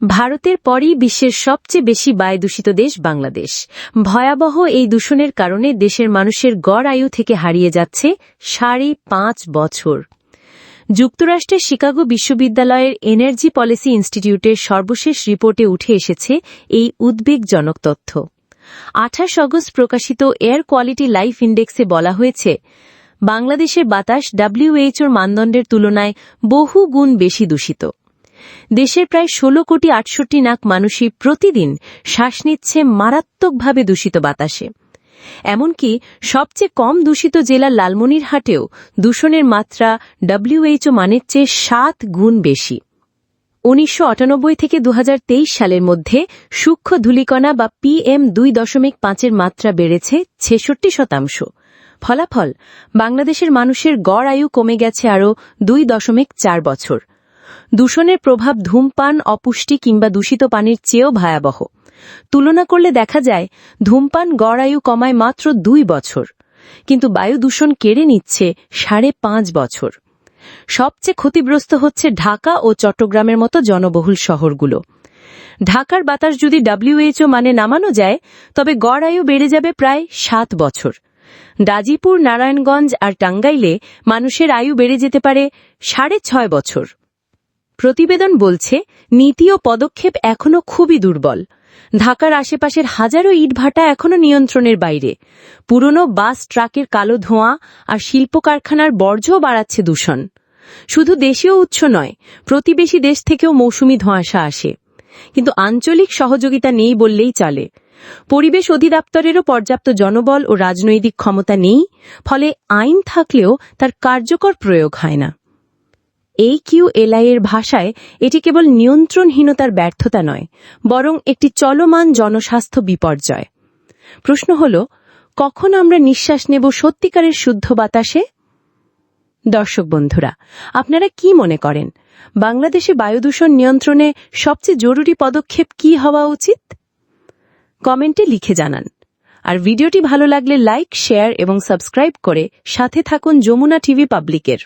ভারতের পরই বিশ্বের সবচেয়ে বেশি বায়ু দূষিত দেশ বাংলাদেশ। ভয়াবহ এই দূষণের কারণে দেশের মানুষের গড় আয়ু থেকে হারিয়ে যাচ্ছে সাড়ে পাঁচ বছর। যুক্তরাষ্ট্রের শিকাগো বিশ্ববিদ্যালয়ের এনার্জি পলিসি ইনস্টিটিউটের সর্বশেষ রিপোর্টে উঠে এসেছে এই উদ্বেগজনক তথ্য। আঠাশ অগস্ট প্রকাশিত এয়ার কোয়ালিটি লাইফ ইন্ডেক্সে বলা হয়েছে, বাংলাদেশের বাতাস ডাব্লিউএইচওর মানদণ্ডের তুলনায় বহু গুণ বেশি দূষিত। দেশের প্রায় ১৬ কোটি আটষট্টি লাখ মানুষই প্রতিদিন শ্বাস নিচ্ছে মারাত্মকভাবে দূষিত বাতাসে। এমনকি সবচেয়ে কম দূষিত জেলা লালমনিরহাটেও দূষণের মাত্রা ডব্লিউএইচও মানের চেয়ে সাত গুণ বেশি। উনিশশো আটানব্বই থেকে দু হাজার তেইশ সালের মধ্যে সূক্ষ্ম ধূলিকণা বা পিএম দুই দশমিক পাঁচের মাত্রা বেড়েছে ছেষট্টি শতাংশ। ফলাফল, বাংলাদেশের মানুষের গড় আয়ু কমে গেছে আরও দুই দশমিক চার বছর। দূষণের প্রভাব ধূমপান, অপুষ্টি কিংবা দূষিত পানির চেয়েও ভয়াবহ। তুলনা করলে দেখা যায়, ধূমপান গড় আয়ু কমায় মাত্র দুই বছর। কিন্তু বায়ু দূষণ কেড়ে নিচ্ছে সাড়ে পাঁচ বছর। সবচেয়ে ক্ষতিগ্রস্ত হচ্ছে ঢাকা ও চট্টগ্রামের মতো জনবহুল শহরগুলো। ঢাকার বাতাস যদি ডাব্লিউএইচও মানে নামানো যায়, তবে গড় আয়ু বেড়ে যাবে প্রায় সাত বছর। গাজীপুর নারায়ণগঞ্জ আর টাঙ্গাইলে মানুষের আয়ু বেড়ে যেতে পারে সাড়ে ছয় বছর। প্রতিবেদন বলছে, নীতি ও পদক্ষেপ এখনও খুবই দুর্বল। ঢাকার আশেপাশের হাজারো ইটভাটা এখনও নিয়ন্ত্রণের বাইরে। পুরনো বাস, ট্রাকের কালো ধোঁয়া আর শিল্প কারখানার বর্জ্যও বাড়াচ্ছে দূষণ। শুধু দেশীয় উৎস নয়, প্রতিবেশী দেশ থেকেও মৌসুমি ধোঁয়াশা আসে। কিন্তু আঞ্চলিক সহযোগিতা নেই বললেই চলে। পরিবেশ অধিদপ্তরেরও পর্যাপ্ত জনবল ও রাজনৈতিক ক্ষমতা নেই, ফলে আইন থাকলেও তার কার্যকর প্রয়োগ হয় না। এই কিউ এলআই এর ভাষায় এটি কেবল নিয়ন্ত্রণহীনতার ব্যর্থতা নয়, বরং একটি চলমান জনস্বাস্থ্য বিপর্যয়। প্রশ্ন হল, কখন আমরা নিঃশ্বাস নেব সত্যিকারের শুদ্ধ বাতাসে? দর্শক বন্ধুরা, আপনারা কি মনে করেন, বাংলাদেশে বায়ুদূষণ নিয়ন্ত্রণে সবচেয়ে জরুরি পদক্ষেপ কি হওয়া উচিত? কমেন্টে লিখে জানান। আর ভিডিওটি ভালো লাগলে লাইক, শেয়ার এবং সাবস্ক্রাইব করে সাথে থাকুন যমুনা টিভি পাবলিকের।